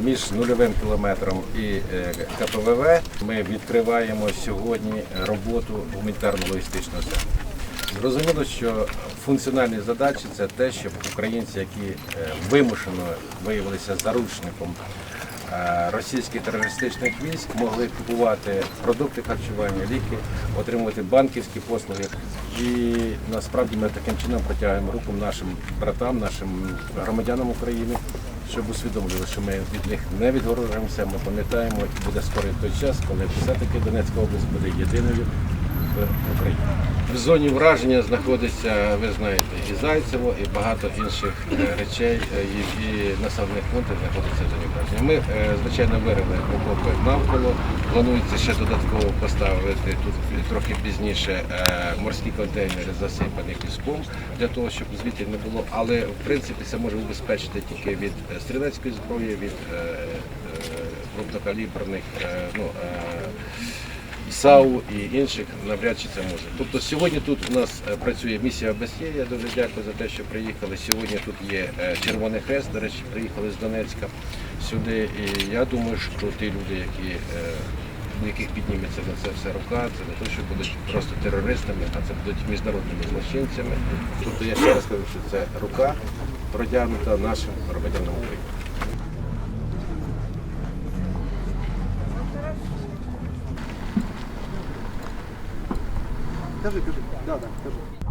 Між нульовим кілометром і е, КПВВ ми відкриваємо сьогодні роботу гуманітарно-логістичного центру. Зрозуміло, що функціональні задачі це те, щоб українці, які е, вимушено виявилися заручником російських терористичних військ, могли купувати продукти харчування, ліки, отримувати банківські послуги. І насправді ми таким чином протягуємо руку нашим братам, нашим громадянам України, щоб усвідомлювали, що ми від них не відгорожуємося, ми пам'ятаємо, буде скоро той час, коли все-таки Донецька область буде єдиною в. В зоні враження знаходиться, ви знаєте, і Зайцево, і багато інших е, речей, е, які населених пунктів знаходяться в зоні враження. Ми, е, звичайно, вирили окопи навколо. Планується ще додатково поставити тут трохи пізніше морські контейнери, засипані піском, для того, щоб звідти не було. Але в принципі це може убезпечити тільки від стрілецької зброї, від крупнокаліберних. ну, САУ і інших навряд чи це може. Тобто сьогодні тут у нас е, працює місія ОБСЄ, я дуже дякую за те, що приїхали. Сьогодні тут є е, Червоний Хрест, до речі, приїхали з Донецька сюди. І я думаю, що ті люди, які, е, яких підніметься на це все рука, це не те, що будуть просто терористами, а це будуть міжнародними злочинцями. Тобто я ще раз кажу, що це рука протягнута нашим громадянам України. Кажи, кажи. Да, да, кажи.